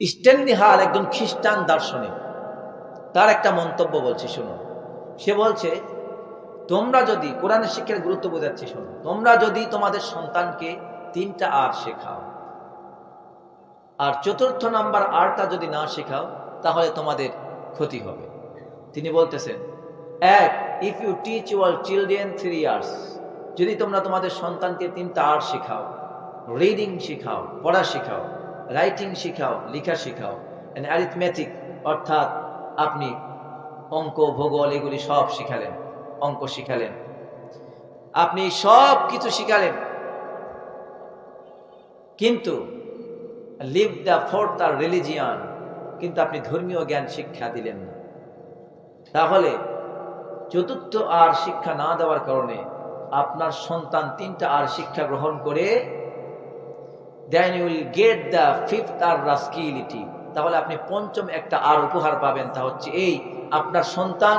Stanley হাল একজন খ্রিস্টান দার্শনিক। তার একটা মন্তব্য বলছি, শুনুন। সে বলছে, তোমরা যদি কোরআনের শিক্ষার গুরুত্ব বোঝাচ্ছি শোনো তোমরা যদি তোমাদের সন্তানকে তিনটা আর শেখাও, আর চতুর্থ নাম্বার আরটা যদি না শেখাও, তাহলে তোমাদের ক্ষতি হবে। তিনি বলতেছেন, এক if you teach your children three years যদি তোমরা তোমাদের সন্তানকে তিনটা আর শেখাও রিডিং শেখাও, পড়া শেখাও রাইটিং শেখাও, লেখা শেখাও। অ্যারিথমেটিক অর্থাৎ আপনি অঙ্ক, ভূগোল এগুলি সব শিখালেন, অঙ্ক শিখালেন। আপনি সব কিছু শিখালেন। কিন্তু leave the fourth R religion কিন্তু আপনি ধর্মীয় জ্ঞান শিক্ষা দিলেন না। তাহলে চতুর্থ আর শিক্ষা না দেওয়ার কারণে আপনার সন্তান তিনটা আর শিক্ষা গ্রহণ করে then you will get the fifth R rascality তাহলে আপনি পঞ্চম একটা আর উপহার পাবেন। তা হচ্ছে এই, আপনার সন্তান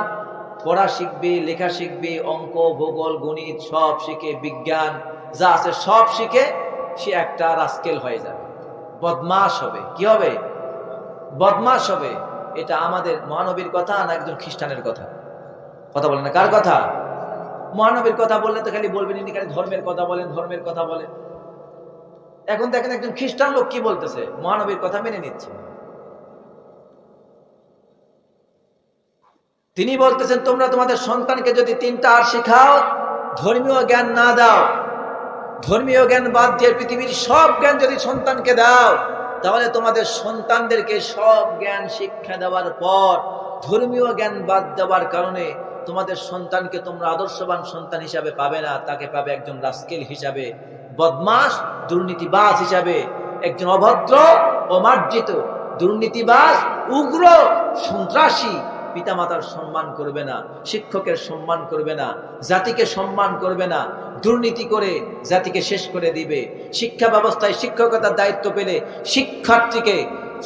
পড়া শিখবে, লেখা শিখবে, অঙ্ক, ভূগোল, গণিত সব শিখে, বিজ্ঞান যা আছে সব শিখে সে একটা রাস্কেল হয়ে যাবে। বদমাস হবে। কি হবে? বদমাস হবে। এটা আমাদের মহানবীর কথা না একজন খ্রিস্টানের কথা? কথা বলেন না। কার কথা? মহানবীর কথা বললে তো খালি বলবেন ইনি খালি ধর্মের কথা বলেন, ধর্মের কথা বলেন। এখন দেখেন একজন খ্রিস্টান লোক কি বলতেছে? মহানবীর কথা মেনে নিচ্ছে। তিনি বলতেছেন, তোমরা তোমাদের সন্তানকে যদি তিনটা আর শেখাও, ধর্মীয় জ্ঞান না দাও, ধর্মীয় জ্ঞান বাদ দিয়ে পৃথিবীর সব জ্ঞান যদি সন্তানকে দাও, তাহলে তোমাদের সন্তানদেরকে সব জ্ঞান শিক্ষা দেওয়ার পর, ধর্মীয় জ্ঞান বাদ দেওয়ার কারণে তোমাদের সন্তানকে তোমরা আদর্শবান সন্তান হিসাবে পাবে না, তাকে পাবে একজন রাস্কেল হিসাবে। বদমাস দুর্নীতিবাজ হিসাবে একজন অভদ্র অমার্জিত দুর্নীতিবাস উগ্র, সন্ত্রাসী পিতামাতার সম্মান করবে না, শিক্ষকের সম্মান করবে না, জাতিকে সম্মান করবে না, দুর্নীতি করে জাতিকে শেষ করে দিবে। শিক্ষা ব্যবস্থায় শিক্ষকতার দায়িত্ব পেলে শিক্ষার্থীকে,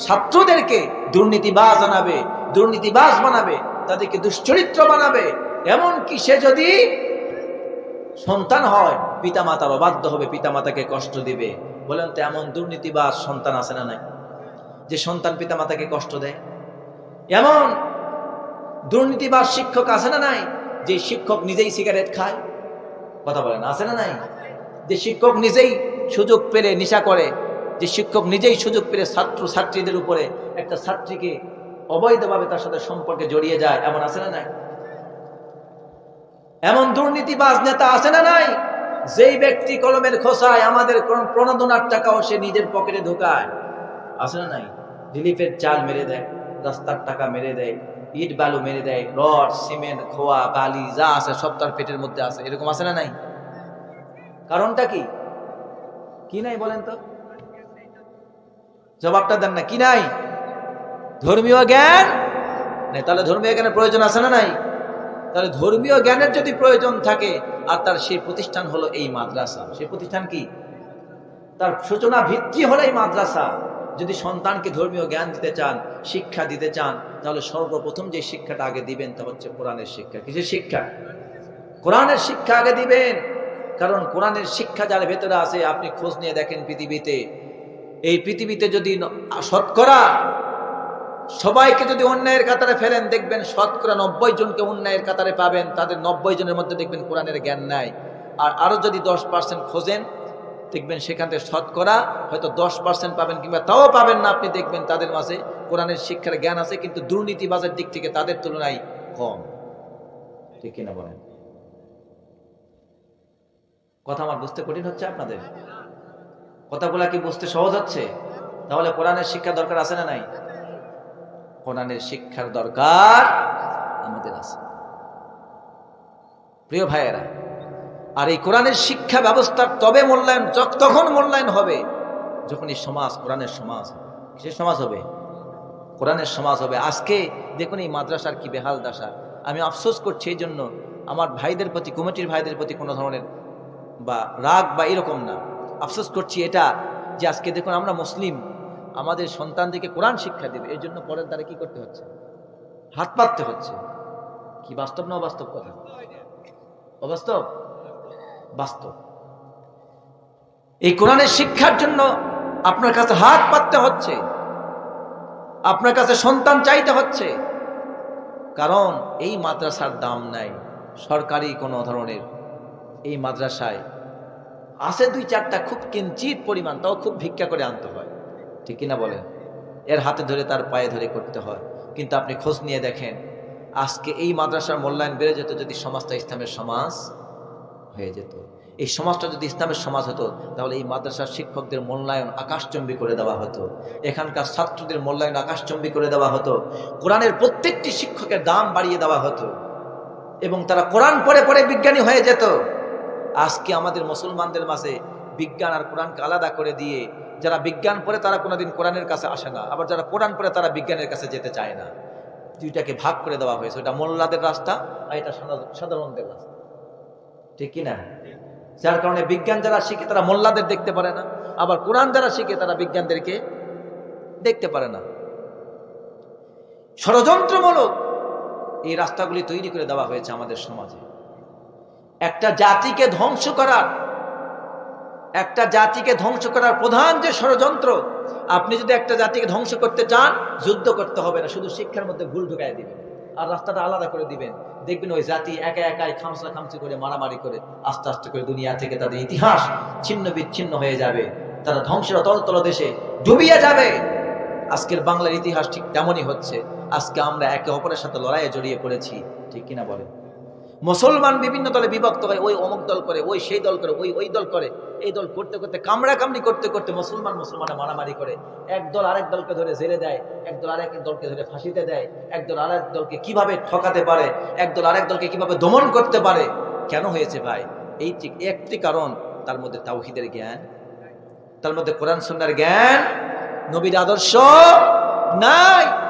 ছাত্রদেরকে দুর্নীতিবাজ বানাবে দুর্নীতিবাজ বানাবে, তাদেরকে দুশ্চরিত্র বানাবে। এমন কি সে যদি সন্তান হয় পিতামাতার অবাধ্য হবে, পিতামাতাকে কষ্ট দিবে। বলেন তো এমন দুর্নীতিবাজ সন্তান আছে না নাই? যে সন্তান পিতামাতাকে কষ্ট দেয়? এমন দুর্নীতিবাজ শিক্ষক আছে না নাই, যে শিক্ষক নিজেই সিগারেট খায়? কথা বলেন, আছে না নাই? যে শিক্ষক নিজেই সুযোগ পেলে নেশা করে, যে শিক্ষক নিজেই সুযোগ পেলে ছাত্র ছাত্রীদের উপরে একটা ছাত্রীকে অবৈধভাবে তার সাথে সম্পর্কে জড়িয়ে যায়, এমন আছে না নাই? এমন দুর্নীতিবাজ নেতা আছে না নাই? যেই ব্যক্তি কলমের খোসায় আমাদের প্রণোদনার টাকাও সে নিজের পকেটে ঢোকায়। আছে না নাই? রিলিফের চাল মেরে দেয়, রাস্তার টাকা মেরে দেয়, ইট বালু মেরে দেয়, রড, সিমেন্ট, খোয়া, বালি, যা আছে সব তার পেটের মধ্যে আছে। এরকম আছে না নাই? কারণটা কি? কি নাই বলেন তো? জবাবটা দেন না। কি নাই? ধর্মীয় জ্ঞান? নেই, তাহলে ধর্মীয় জ্ঞানের প্রয়োজন আছে না নাই? তাহলে ধর্মীয় জ্ঞানের যদি প্রয়োজন থাকে, আর তার সেই প্রতিষ্ঠান হলো এই মাদ্রাসা। সেই প্রতিষ্ঠান কি? তার সূচনা ভিত্তি হলো এই মাদ্রাসা। যদি সন্তানকে ধর্মীয় জ্ঞান দিতে চান, শিক্ষা দিতে চান, তাহলে সর্বপ্রথম যে শিক্ষাটা আগে দিবেন, তা হচ্ছে কোরআনের শিক্ষা। কিসের শিক্ষা? কোরআনের শিক্ষা আগে দিবেন। কারণ কোরআনের শিক্ষা যার ভেতরে আছে, আপনি খোঁজ নিয়ে দেখেন পৃথিবীতে। এই পৃথিবীতে যদি শতকরা সবাইকে যদি অন্যায়ের কাতারে ফেলেন, দেখবেন শতকরা নব্বই জনকে অন্যায়ের কাতারে পাবেন। তাদের নব্বই জনের মধ্যে দেখবেন কোরআনের জ্ঞান নাই। আর আরও যদি দশ পার্সেন্ট খোঁজেন, দেখবেন সেখান থেকে শতকরা হয়তো দশ পার্সেন্ট পাবেন কিংবা তাও পাবেন না। আপনি দেখবেন তাদের মাঝে কোরআনের শিক্ষার জ্ঞান আছে, কিন্তু দুর্নীতিবাজের দিক থেকে তাদের তুলনায় কম। ঠিক কিনা বলেন? কথা আমার বুঝতে কঠিন হচ্ছে আপনাদের? কথাগুলা কি বুঝতে সহজ হচ্ছে? তাহলে কোরআনের শিক্ষা দরকার আছে না নাই? কোরআনের শিক্ষার দরকার আমাদের আছে। প্রিয় ভাইয়েরা, আর এই কোরআনের শিক্ষা ব্যবস্থার তবে মূল্যায়ন তখন মূল্যায়ন হবে যখন এই সমাজ, কোরআনের সমাজ কিসের সমাজ হবে? কোরআনের সমাজ হবে। আজকে দেখুন এই মাদ্রাসার কি বেহাল দশা। আমি আফসোস করছি এই জন্য আমার ভাইদের প্রতি, কমিটির ভাইদের প্রতি কোনো ধরনের বা রাগ বা এরকম না। আফসোস করছি এটা যে আজকে দেখুন আমরা মুসলিম। আমাদের সন্তানদেরকে কোরআন শিক্ষা দেবে, এর জন্য পরের দ্বারা কি করতে হচ্ছে? হাত পাততে হচ্ছে। কি বাস্তব না অবাস্তব কথা? অবাস্তব? বাস্তব। এই কোরআনের শিক্ষার জন্য আপনার কাছে হাত পাততে হচ্ছে। আপনার কাছে সন্তান চাইতে হচ্ছে। কারণ এই মাদ্রাসার দাম নাই। সরকারি কোনো ধরনের এই মাদ্রাসায় আছে দুই চারটা খুব কিঞ্চিত পরিমাণ, তাও খুব ভিক্ষা করে আনতে হয়। ঠিক কিনা বলেন? এর হাতে ধরে তার পায়ে ধরে করতে হয়। কিন্তু আপনি খোঁজ নিয়ে দেখেন, আজকে এই মাদ্রাসার মূল্যায়ন বেড়ে যেত যদি সমাজটা ইসলামের সমাজ হয়ে যেত। এই সমাজটা যদি ইসলামের সমাজ হতো, তাহলে এই মাদ্রাসার শিক্ষকদের মূল্যায়ন আকাশচম্বী করে দেওয়া হতো। এখানকার ছাত্রদের মূল্যায়ন আকাশচম্বী করে দেওয়া হতো। কোরআনের প্রত্যেকটি শিক্ষকের দাম বাড়িয়ে দেওয়া হতো। এবং তারা কোরআন পরে পরে বিজ্ঞানী হয়ে যেত। আজকে আমাদের মুসলমানদের মাঝে বিজ্ঞান আর কোরআনকে আলাদা করে দিয়ে যারা বিজ্ঞান পড়ে তারা কোনোদিন কোরআনের কাছে আসে না। আবার যারা কোরআন পড়ে তারা বিজ্ঞানের কাছে যেতে চায় না। দুইটাকে ভাগ করে দেওয়া হয়েছে। ওটা মোল্লাদের রাস্তা আর এটা সাধারণ- সাধারণদের রাস্তা। ঠিক কি না যার কারণে বিজ্ঞান যারা শিখে তারা মোল্লাদের দেখতে পারে না। আবার কোরআন যারা শিখে তারা বিজ্ঞানদেরকে দেখতে পারে না। ষড়যন্ত্রমূলক এই রাস্তাগুলি তৈরি করে দেওয়া হয়েছে আমাদের সমাজে। একটা জাতিকে ধ্বংস করার একটা জাতিকে ধ্বংস করার প্রধান যে ষড়যন্ত্র, আপনি যদি একটা জাতিকে ধ্বংস করতে চান, যুদ্ধ করতে হবে না, শুধু শিক্ষার মধ্যে ভুল ঢুকাই দিবেন। আর রাস্তাটা আলাদা করে দিবেন। দেখবেন ওই জাতি একা একাই খামসা খামসি করে, মারামারি করে, আস্তে আস্তে করে দুনিয়া থেকে তাদের ইতিহাস ছিন্ন বিচ্ছিন্ন হয়ে যাবে। তারা ধ্বংসের তলতল দেশে ডুবিয়ে যাবে। আজকের বাংলার ইতিহাস ঠিক তেমনই হচ্ছে। আজকে আমরা একে অপরের সাথে লড়াইয়ে জড়িয়ে পড়েছি। ঠিক কিনা বলেন? মুসলমান বিভিন্ন দলে বিভক্ত হয়, ওই অমুক দল করে, ওই সেই দল করে, ওই ওই দল করে। এই দল করতে করতে কামড়া কামড়ি করতে করতে মুসলমান মুসলমানে মারামারি করে। এক দল আরেক দলকে ধরে জেলে দেয়, এক দল আরেক দলকে ধরে ফাঁসিতে দেয়, এক দল আরেক দলকে কীভাবে ঠকাতে পারে, এক দল আরেক দলকে কীভাবে দমন করতে পারে। কেন হয়েছে ভাই? এই ঠিক একটি কারণ, তার মধ্যে তাওহিদের জ্ঞান, তার মধ্যে কোরআন সন্ন্যার জ্ঞান, নবীর আদর্শ নাই।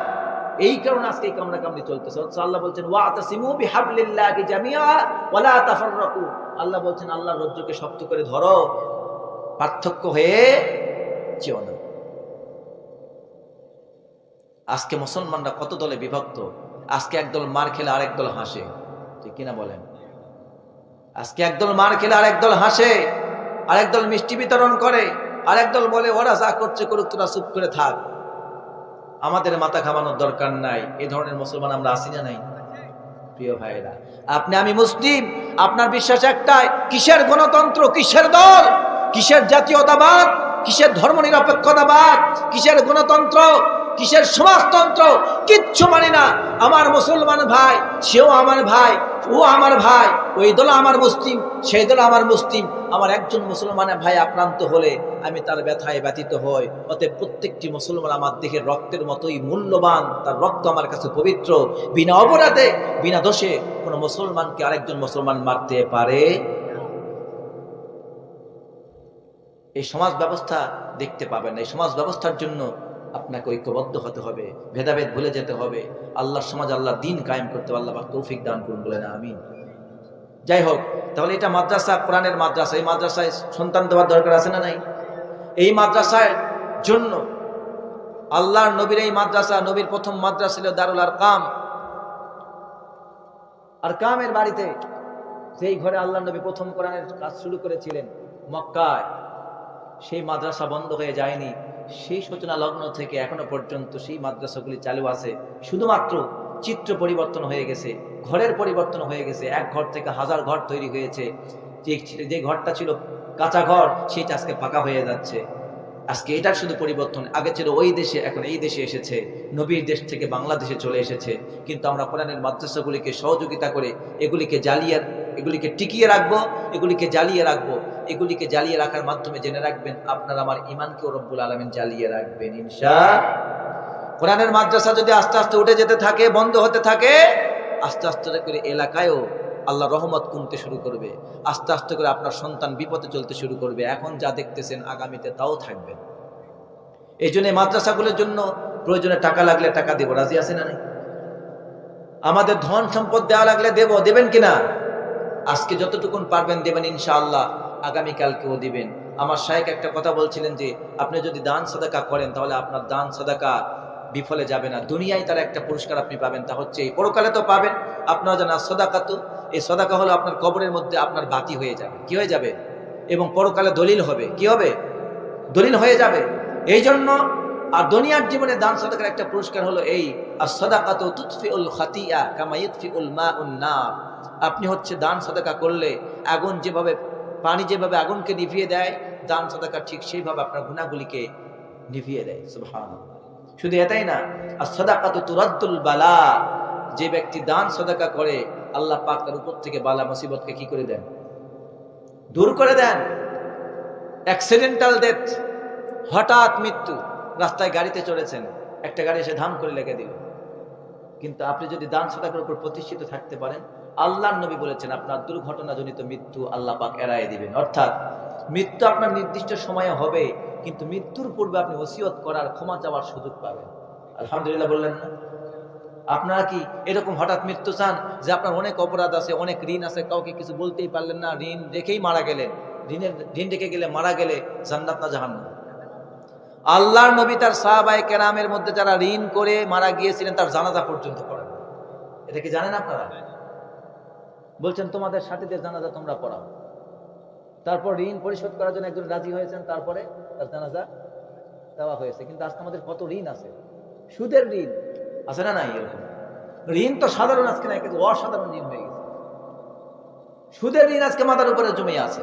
এই কারণে আজকে এই কামড়া কামড়ি চলতেছে। অথচ আল্লাহ বলছেন, ওয়াতাসিমু বিহাবলিল্লাহি জামিআ ওয়ালা তাফাররাকু। আল্লাহ বলছেন, আল্লাহর রজ্জুকে শক্ত করে ধরো, পার্থক্য হয়ে যেও না। আজকে মুসলমানরা কত দলে বিভক্ত? আজকে একদল মার খেলে আরেক দল হাসে। ঠিক কিনা বলেন? আজকে একদল মার খেলে আরেক দল হাসে, আরেক দল মিষ্টি বিতরণ করে, আরেক দল বলে, ওরা যা করছে করুক, তোরা চুপ করে থাক। আমাদের মাথা খামানোর দরকার নাই। এ ধরনের মুসলমান আমরা আসি না নাই? প্রিয় ভাইরা আপনি, আমি মুসলিম, আপনার বিশ্বাস একটাই, কিসের গণতন্ত্র, কিসের দল, কিসের জাতীয়তাবাদ, কিসের ধর্ম নিরপেক্ষতাবাদ কিসের গণতন্ত্র, কিসের সমাজতন্ত্র, কিচ্ছু মানে না। আমার মুসলমান ভাই, সেও আমার ভাই ও আমার ভাই, ওই দল আমার মুসলিম, সেই দল আমার মুসলিম। আমার একজন মুসলমানের ভাই আক্রান্ত হলে আমি তার ব্যথায় ব্যতীত হই। অতএব প্রত্যেকটি মুসলমান আমার দেহের রক্তের মতোই মূল্যবান, তার রক্ত আমার কাছে পবিত্র। বিনা অপরাধে, বিনা দোষে কোনো মুসলমানকে আরেকজন মুসলমান মারতে পারে? এই সমাজ ব্যবস্থা দেখতে পাবেন এই সমাজ ব্যবস্থার জন্য আপনাকে ঐক্যবদ্ধ হতে হবে ভেদাভেদ ভুলে যেতে হবে। আল্লাহর সমাজ আল্লাহ দিন কায়েম করতে হবে, আল্লাহ তৌফিক দান করুন বলে না আমি যাই হোক তাহলে এটা মাদ্রাসা কোরআনের মাদ্রাসা এই মাদ্রাসায় সন্তান দেওয়ার দরকার আছে না নাই? এই মাদ্রাসার জন্য আল্লাহর নবীর এই মাদ্রাসা নবীর প্রথম মাদ্রাসা ছিল দারুল আর কাম আর কামের বাড়িতে সেই ঘরে আল্লাহ নবী প্রথম কোরআনের কাজ শুরু করেছিলেন মক্কায় সেই মাদ্রাসা বন্ধ হয়ে যায়নি। সেই সূচনা লগ্ন থেকে এখনও পর্যন্ত সেই মাদ্রাসাগুলি চালু আছে। শুধুমাত্র চিত্র পরিবর্তন হয়ে গেছে, ঘরের পরিবর্তন হয়ে গেছে। এক ঘর থেকে হাজার ঘর তৈরি হয়েছে। যে ঘরটা ছিল কাঁচা ঘর সেটা আজকে ফাঁকা হয়ে যাচ্ছে। আজকে এটার শুধু পরিবর্তন। আগে ছিল ওই দেশে, এখন এই দেশে এসেছে। নবীর দেশ থেকে বাংলাদেশে চলে এসেছে। কিন্তু আমরা কোরআনের মাদ্রাসাগুলিকে সহযোগিতা করে এগুলিকে জ্বালিয়ে এগুলিকে টিকিয়ে রাখব, এগুলিকে জ্বালিয়ে রাখব। এগুলিকে জ্বালিয়ে রাখার মাধ্যমে জেনে রাখবেন, আপনার আমার ইমানকেও রব্বুল আলমিন জ্বালিয়ে রাখবেন ইনশা কোরআনের মাদ্রাসা যদি আস্তে আস্তে উঠে যেতে থাকে, বন্ধ হতে থাকে, আস্তে আস্তে করে এলাকায়ও আল্লাহ রহমত কমতে শুরু করবে। আস্তে আস্তে করে আপনার সন্তান বিপদে চলতে শুরু করবে। এখন যা দেখতেছেন, আগামীতে তাও থাকবে। এই জন্য মাদ্রাসাগুলোর জন্য প্রয়োজনে টাকা লাগলে টাকা দেবো। রাজি আছে না নাই? আমাদের ধন সম্পদ দেওয়া লাগলে দেব। দেবেন কিনা? আজকে যতটুকুন পারবেন দেবেন ইনশাআল্লাহ, আগামীকালকেও দিবেন। আমার শাহেক একটা কথা বলছিলেন যে, আপনি যদি দান সাদাকা করেন তাহলে আপনার দান সাদাকা বিফলে যাবে না। দুনিয়ায় তার একটা পুরস্কার আপনি পাবেন, তা হচ্ছে এই পরকালে তো পাবেন। আপনারা জানা সদাকা তো এই সদাকা হলো আপনার কবরের মধ্যে আপনার বাতি হয়ে যাবে। কি হয়ে যাবে? এবং পরকালে দলিল হবে। কি হবে? দলিল হয়ে যাবে। এই জন্য আর দুনিয়ার জীবনে দান সদাকার একটা পুরস্কার হলো এই আর সদাকাত তুতফিউল খাতিয়া কামা ইতফিউল মা নার। আপনি হচ্ছে দান সদকা করলে আগুন যেভাবে, পানি যেভাবে আগুনকে নিভিয়ে দেয়, দান সদকা ঠিক সেইভাবে আপনার গুণাগুলিকে নিভিয়ে দেয়, সুবহানাল্লাহ। শুধু এটাই না আর সদাকাত তুরাদ্দুল বালা, যে ব্যক্তি দান সদাকা করে, আল্লাহ পাক তার উপর থেকে বালা মুসিবতকে কি করে দেন? দূর করে দেন। অ্যাক্সিডেন্টাল ডেথ হঠাৎ মৃত্যু, রাস্তায় গাড়িতে চড়েছেন, একটা গাড়ি এসে ধাম করে লেগে দিল। কিন্তু আপনি যদি দান সদাকার উপর প্রতিষ্ঠিত থাকতে পারেন, আল্লাহর নবী বলেছেন আপনার দুর্ঘটনাজনিত মৃত্যু আল্লাহ পাক এড়াই দিবেন। অর্থাৎ মৃত্যু আপনার নির্দিষ্ট সময়ে হবে, কিন্তু মৃত্যুর পূর্বে আপনি ওসিয়ত করার, ক্ষমা চাওয়ার সুযোগ পাবেন। আলহামদুলিল্লাহ বললেন না। আপনারা কি এরকম হঠাৎ মৃত্যু চান যে আপনার অনেক অপরাধ আছে, অনেক ঋণ আছে, কাউকে কিছু বলতেই পারলেন না, ঋণ রেখেই মারা গেলেন। ঋণের, ঋণ রেখে গেলে মারা গেলে জান্নাত না জাহান্ন আল্লাহর নবী তার সাহাবায়ে কেরামের মধ্যে যারা ঋণ করে মারা গিয়েছিলেন, তার জানাজা পর্যন্ত করেন এটা কি জানেন আপনারা? বলছেন, তোমাদের সাথীদের জানাজা তোমরা পড়াও। তারপর ঋণ পরিশোধ করার জন্য একজন রাজি হয়েছেন, তারপরে তার জানাজা দেওয়া হয়েছে। কিন্তু আজকে আমাদের কত ঋণ আছে? সুদের ঋণ আছে না নাই এরকম? ঋণ তো সাধারণ আজকে নাই, কিন্তু অসাধারণ ঋণ হয়ে গেছে। সুদের ঋণ আজকে মাথার উপরে জমে আছে।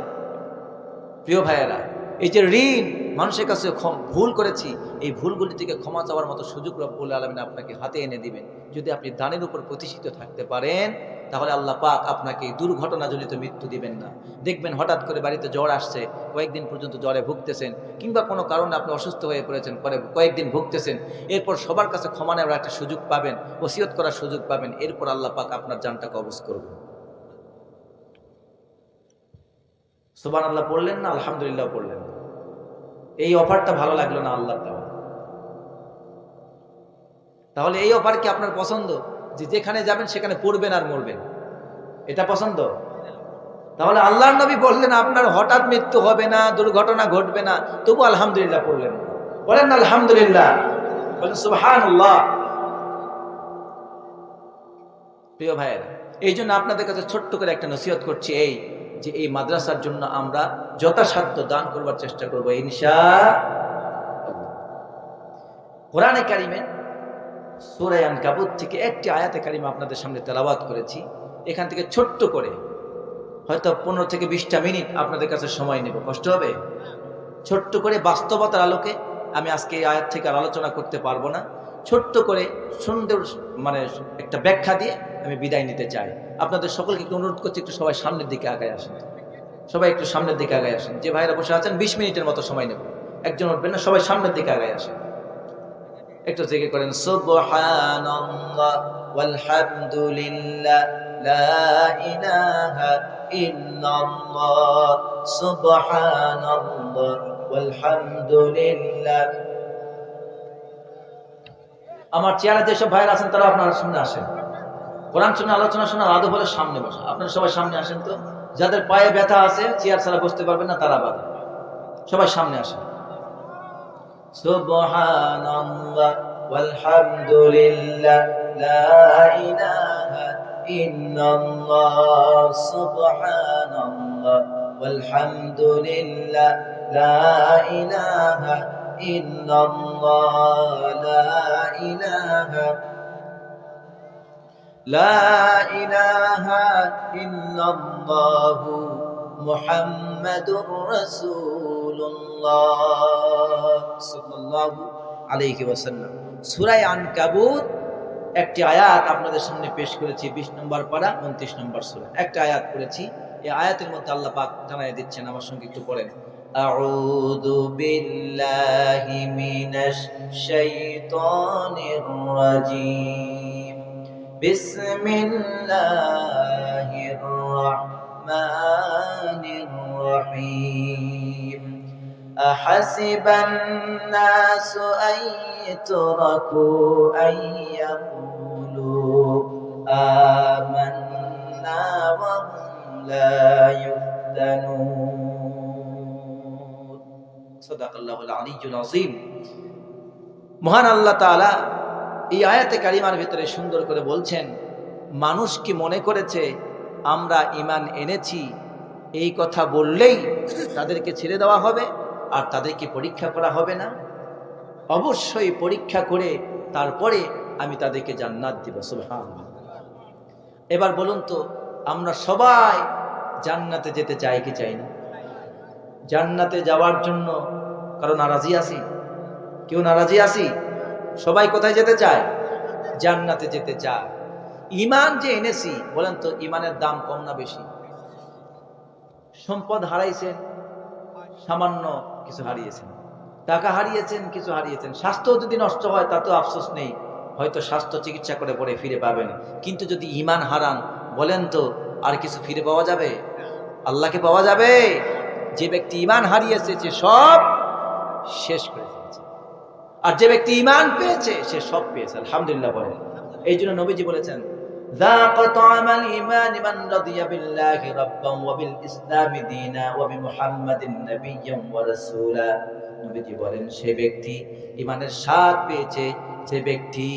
প্রিয় ভাইয়েরা, এই যে ঋণ মানুষের কাছে ভুল করেছি, এই ভুলগুলি থেকে ক্ষমা চাওয়ার মতো সুযোগ রব্বুল আলমিন আপনাকে হাতে এনে দিবেন। যদি আপনি দানের উপর প্রতিষ্ঠিত থাকতে পারেন, তাহলে আল্লাহ পাক আপনাকে দুর্ঘটনাজনিত মৃত্যু দিবেন না। দেখবেন হঠাৎ করে বাড়িতে জ্বর আসছে, কয়েকদিন পর্যন্ত জ্বরে ভুগতেছেন, কিংবা কোনো কারণে আপনি অসুস্থ হয়ে পড়েছেন, পরে কয়েকদিন ভুগতেছেন, এরপর সবার কাছে ক্ষমা নেওয়ার একটা সুযোগ পাবেন, ওসিয়ত করার সুযোগ পাবেন, এরপর আল্লাহ পাক আপনার জানটাকে অবস করবেন সুবান আল্লাহ পড়লেন না? আলহামদুলিল্লাহ, পড়লেন। এই অফারটা ভালো লাগল না আল্লাহ তাহলে এই অফার কি আপনার পছন্দ? যে যেখানে যাবেন সেখানে পড়বেন আর মরবেন। এটা পছন্দ? তাহলে আল্লাহর নবী বললেন, আপনার হঠাৎ মৃত্যু হবে না, দুর্ঘটনা ঘটবে না, তবু আলহামদুলিল্লাহ পড়লেন বলেন, আলহামদুলিল্লাহ। বলেন প্রিয় ভাইয়েরা এই জন্য আপনাদের কাছে ছোট্ট করে একটা নসিহত করছি, এই যে এই মাদ্রাসার জন্য আমরা যথাসাধ্য দান করবার চেষ্টা করব ইনশা কোরআনে কারিমে সুরায়ান কাবুত থেকে একটি আয়াতে কারিমা আপনাদের সামনে তেলাবাত করেছি। এখান থেকে ছোট্ট করে, হয়তো পনেরো থেকে বিশটা মিনিট আপনাদের কাছে সময় নেব। কষ্ট হবে? ছোট্ট করে বাস্তবতার আলোকে আমি আজকে এই আয়াত থেকে আর আলোচনা করতে পারব না। ছোট্ট করে সুন্দর মানে একটা ব্যাখ্যা দিয়ে আমি বিদায় নিতে চাই। আপনাদের সকলকে একটু অনুরোধ করছি, একটু সবাই সামনের দিকে আগায় আসেন। সবাই একটু সামনের দিকে আগায় আসেন। যে ভাইরা বসে আছেন, বিশ মিনিটের মতো সময় নেব। একজন উঠবেন না, সবাই সামনের দিকে আগায় আসেন। একটু জেগে করেন, সুবহানাল্লাহ ওয়ালহামদুলিল্লাহ, লা ইলাহা আমার চেয়ারে যেসব ভাইয়ের আছেন তারা আপনার সামনে আসেন। কোরআন শুনে আলোচনা শোনা আদৌ হলে সামনে বসা। আপনারা সবাই সামনে আসেন তো? যাদের পায়ে ব্যথা আছে, চেয়ার ছাড়া বসতে পারবেন না তারা বাদ সবাই সামনে আসেন। সুবহানাল্লাহ, ওয়ালহামদুলিল্লাহ, লা লা ইলাহা الله والحمد لله لا إله إلا الله لا إله لا إله إلا الله محمد رسول الله صلى الله عليه وسلم সূরা আনকাবুত একটি আয়াত আপনাদের সামনে পেশ করেছি 20 নম্বর পারা 29 নম্বর সূরা একটা আয়াত পড়েছি এই আয়াতের মধ্যে আল্লাহ পাক জানাই দিচ্ছেন আমার সঙ্গে একটু পড়েন أعوذ بالله من الشيطان الرجيم. بسم الله الرحمن الرحيم. أحسب الناس أن يتركوا أن يقولوا آمنا وهم لا يفتنون. মহান আল্লাহ তালা এই আয়াতে কারিমার ভিতরে সুন্দর করে বলছেন, মানুষ কি মনে করেছে আমরা ইমান এনেছি? এই কথা বললেই তাদেরকে ছেড়ে দেওয়া হবে আর তাদেরকে পরীক্ষা করা হবে না? অবশ্যই পরীক্ষা করে তারপরে আমি তাদেরকে জান্নাত দিব সুলহান এবার বলুন তো, আমরা সবাই জান্নাতে যেতে চাই কি চাই না? জান্নাতে যাওয়ার জন্য কারও নারাজি আছি? কেউ নারাজি আছি? সবাই কোথায় যেতে চায়? জান্নাতে যেতে চায়। ইমান যে এনেছি, বলেন তো ইমানের দাম কম না বেশি? সম্পদ হারাইছেন, সামান্য কিছু হারিয়েছেন। টাকা হারিয়েছেন, কিছু হারিয়েছেন। স্বাস্থ্য যদি নষ্ট হয় তা তো আফসোস নেই। হয়তো স্বাস্থ্য চিকিৎসা করে পরে ফিরে পাবেন। কিন্তু যদি ইমান হারান, বলেন তো আর কিছু ফিরে পাওয়া যাবে? আল্লাহকে পাওয়া যাবে? যে ব্যক্তি ইমান হারিয়েছে, সে সব শেষ করে ফেলেছে আর যে ব্যক্তি ইমান পেয়েছে সে সব পেয়েছে আলহামদুলিল্লাহ বলেন এই জন্য নবীজি বলেছেন ذاق طعم الإيمان من رضي بالله ربا وبالإسلام دينا وبمحمد نبيا ورسولا নবীজি বলেন সে ব্যক্তি ইমানের স্বাদ পেয়েছে যে ব্যক্তি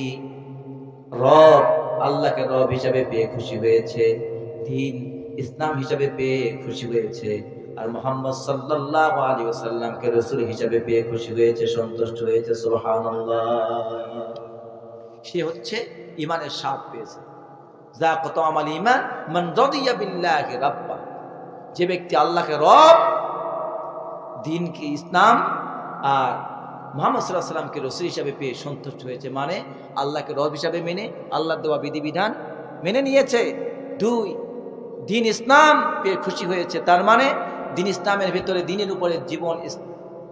রব আল্লাহকে রব হিসাবে পেয়ে খুশি হয়েছে দিন ইসলাম হিসাবে পেয়ে খুশি হয়েছে আর মোহাম্মদ সাল্লাল্লাহু আলাইহি ওয়াসাল্লামকে রাসূল হিসাবে পেয়ে খুশি হয়েছে, সন্তুষ্ট হয়েছে, সুবহানাল্লাহ। সে হচ্ছে ইমানের স্বাদ পেয়েছে। যা কত আমাল ইমান মান রাদিয়া বিল্লাহি রাব্বা। যে ব্যক্তি আল্লাহকে রব, দিনকে ইসলাম আর মোহাম্মদ সাল্লাহ সাল্লামকে রসুল হিসাবে পেয়ে সন্তুষ্ট হয়েছে মানে আল্লাহকে রব হিসাবে মেনে আল্লাহ দেওয়া বিধিবিধান মেনে নিয়েছে। দুই, দিন ইসলাম পেয়ে খুশি হয়েছে, তার মানে দিন ইসলামের ভেতরে দিনের উপরে জীবন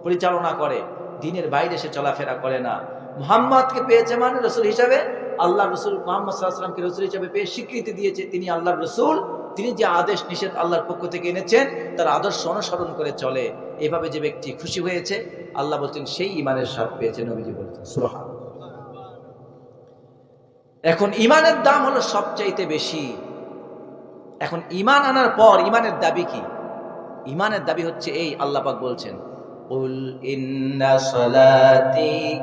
পরিচালনা করে, দিনের বাইরে সে চলাফেরা করে না। মোহাম্মদকে পেয়েছে মানে রসুল হিসাবে? আল্লাহ রসুল, মোহাম্মদ সাল্লাহামকে রসুল হিসাবে পেয়ে স্বীকৃতি দিয়েছে তিনি আল্লাহর রসুল। তিনি যে আদেশ নিষেধ আল্লাহর পক্ষ থেকে এনেছেন, তার আদর্শ অনুসরণ করে চলে। এভাবে যে ব্যক্তি খুশি হয়েছে, আল্লাহ বলছেন, সেই ইমানের স্বাদ পেয়েছে নবীজি বলছেন। এখন ইমানের দাম হলো সবচাইতে বেশি। এখন ইমান আনার পর ইমানের দাবি কি? ইমানের দাবি হচ্ছে এই, আল্লাহ পাক বলছেন, উল ইন্না সালাতি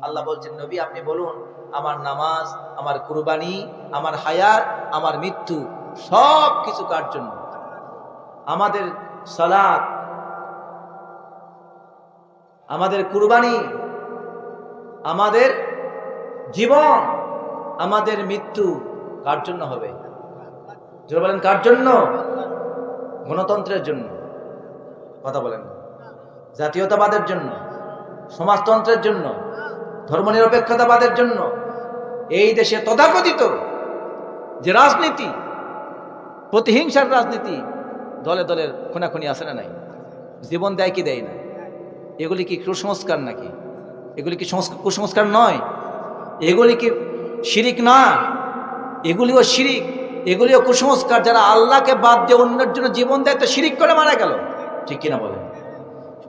আল্লাহ বলছেন, নবী, আপনি বলুন, আমার নামাজ, আমার কুরবানি, আমার হায়াত, আমার মৃত্যু সব কিছু কার জন্য? আমাদের সালাত আমাদের কুরবানি, আমাদের জীবন, আমাদের মৃত্যু কার জন্য হবে? যারা বলেন, কার জন্য? গণতন্ত্রের জন্য। কথা বলেন। জাতীয়তাবাদের জন্য, সমাজতন্ত্রের জন্য, ধর্মনিরপেক্ষতাবাদের জন্য, এই দেশে তথাকথিত যে রাজনীতি, প্রতিহিংসার রাজনীতি দলে দলের খুনাখুনি আছে না নাই? জীবন দেয় কি দেয় না? এগুলি কি কুসংস্কার নাকি? এগুলি কি সংস্কার কুসংস্কার নয়? এগুলি কি শিরিক না? এগুলিও শিরিক, এগুলিও কুসংস্কার। যারা আল্লাহকে বাদ দিয়ে অন্যের জন্য জীবন দেয়, তো শিরিক করে মারা গেল। ঠিক কিনা বলেন?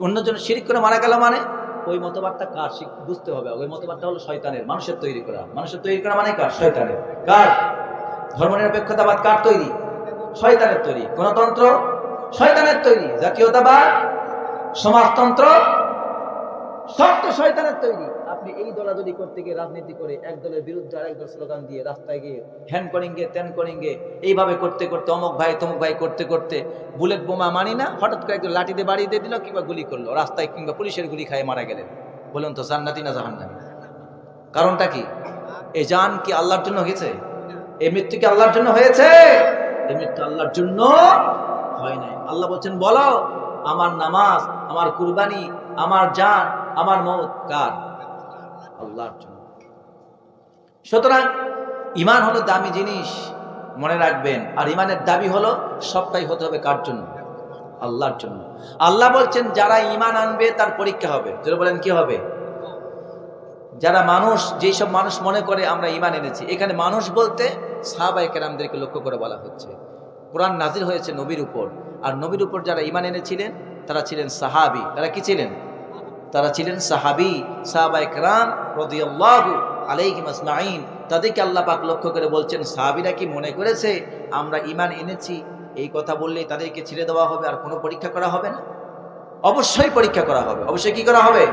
অন্যের জন্য শিরিক করে মারা গেল মানে ওই মতবাদটা কার বুঝতে হবে। ওই মতবাদটা হলো শয়তানের, মানুষের তৈরি করা। মানুষের তৈরি করা মানে কার? শয়তানের। কার? ধর্মনিরপেক্ষতাবাদ কার তৈরি? শয়তানের তৈরি। গণতন্ত্র শয়তানের তৈরি। জাতীয়তাবাদ সমাজতন্ত্র সব তো শয়তানের তৈরি। আপনি এই দলাদলি করতে গিয়ে রাজনীতি করে এক দলের বিরুদ্ধে আরেক দল স্লোগান দিয়ে রাস্তায় গিয়ে হ্যান করিঙ্গে, ত্যান করিঙ্গে, এইভাবে করতে করতে, অমুক ভাই, তমুক ভাই করতে করতে বুলেট বোমা মানি না, হঠাৎ করে একজন লাঠি দিয়ে বাড়ি দিয়ে দিল কিংবা গুলি করল, রাস্তায় কিংবা পুলিশের গুলি খায় মারা গেলেন। বলুন তো, জান্নাতি না জাহান্নামি? কারণটা কি? এই জান কি আল্লাহর জন্য হয়েছে? এই মৃত্যু কি আল্লাহর জন্য হয়েছে? এই মৃত্যু আল্লাহর জন্য হয় নাই। আল্লাহ বলছেন, বলো আমার নামাজ, আমার কুরবানি, আমার জান, আমার মত কার? আল্লাহর জন্য। সুতরাং ইমান হলো দামি জিনিস, মনে রাখবেন। আর ইমানের দাবি হলো, সবটাই হতে হবে কার জন্য? আল্লাহর জন্য। আল্লাহ বলছেন, যারা ইমান আনবে, তার পরীক্ষা হবে। যারা বলেন, কি হবে? যারা মানুষ, যেই সব মানুষ মনে করে, আমরা ইমান এনেছি, এখানে মানুষ বলতে সাহাবাই কেরামদেরকে লক্ষ্য করে বলা হচ্ছে। কোরআন নাজির হয়েছে নবীর উপর। আর নবীর উপর যারা ইমান এনেছিলেন, তারা ছিলেন সাহাবি। তারা কি ছিলেন? তারা ছিলেন সাহাবি, সাহাবা কেরাম রদিয়াল্লাহু আলাইহিম আসমাইন তাদেরকে আল্লাহ পাক লক্ষ্য করে বলছেন, সাহাবিরা কি মনে করেছে আমরা ইমান এনেছি? এই কথা বললে তাদেরকে ছেড়ে দেওয়া হবে, আর কোনো পরীক্ষা করা হবে না? অবশ্যই পরীক্ষা করা হবে। অবশ্যই কি করা হবে?